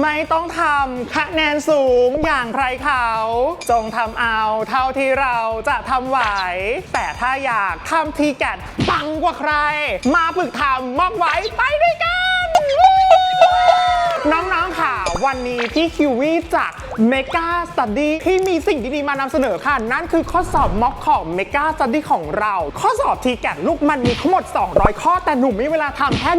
ไม่ต้องทำคะแนนสูงอย่างใครเขา จงทำเอาเท่าที่เราจะทำไหว แต่ถ้าอยากทำทีแกดปังกว่าใคร มาฝึกทำมอกไว้ไปด้วยกัน วันนี้พี่คิววี่จาก Mega Study ที่มีสิ่งดีๆมานำเสนอค่ะ นั่นคือข้อสอบม็อกของ Mega Study ของเรา ข้อสอบทีแกนลูกมันมีทั้งหมด 200 ข้อ แต่หนูมีเวลาทำแค่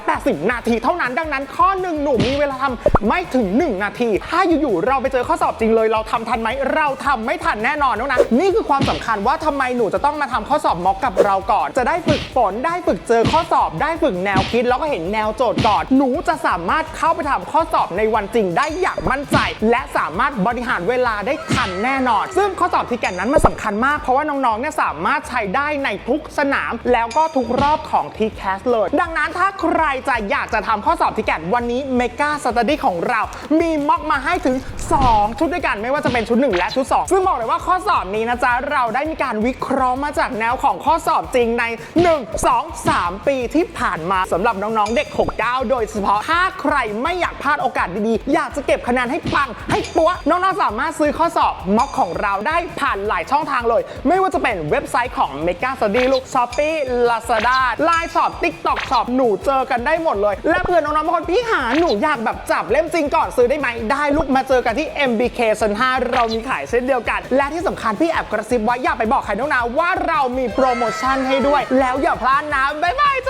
180 นาทีเท่านั้น ดังนั้นข้อหนึ่งหนูมีเวลาทำไม่ถึง 1 นาที ถ้าอยู่ๆเราไปเจอข้อสอบจริงเลย เราทำทันไหมเราทำไม่ทันแน่นอนน้องนะนี่คือความสำคัญว่าทำไมหนูจะต้องมาทำข้อสอบม็อกกับเราก่อน จะได้ฝึกฝนได้ฝึกเจอข้อสอบได้ฝึกแนวคิดแล้วก็เห็นแนวโจทย์ก่อนหนูจะสามารถเข้าไปทำข้อสอบในวันจริงได้อย่างมั่นใจ และสามารถบริหารเวลาได้ทันแน่นอน ซึ่งข้อสอบที่แกนนั้นมันสำคัญมากเพราะว่าน้องๆเนี่ยสามารถใช้ได้ในทุกสนาม แล้วก็ทุกรอบของ t c a s เลย ดังนั้นถ้าใครจะอยากจะทำข้อสอบที่แกนวันนี้ Mega Study ของเรา มีม็อกมาให้ถึง 2 ชุดด้วยกันไม่ว่าจะเป็นชุด 1 และชุด 2 ซึ่งบอกเลยว่าข้อสอบนี้นะจ๊ะ เราได้มีการวิเคราะห์มาจากแนวของข้อสอบจริงใน 1 2 3 ปีที่ผ่านมาสำหรับน้องๆเด็ก 69 โดยเฉพาะถ้าใครไม่อยากพลาดโอกาสดีๆ อยากจะเก็บคะแนนให้ปัง ให้ปัวน้องๆสามารถซื้อข้อสอบม็อกของเราได้ผ่านหลายช่องทางเลย ไม่ว่าจะเป็นเว็บไซต์ของ Mega Study ลูก Shopee Lazada Line Shop TikTok Shop หนูเจอกันได้หมดเลย และเพื่อนน้องๆบางคนพี่หาหนูอยากแบบจับเล่มจริงก่อนซื้อได้ไหมได้ลูกมาเจอกันที่ MBK ซัน5เรามีขายเช่นเดียวกัน และที่สำคัญพี่แอบกระซิบไว้อย่าไปบอกใครน้องนะว่าเรามีโปรโมชั่นให้ด้วย แล้วอย่าพลาดนะบ๊ายบายจ้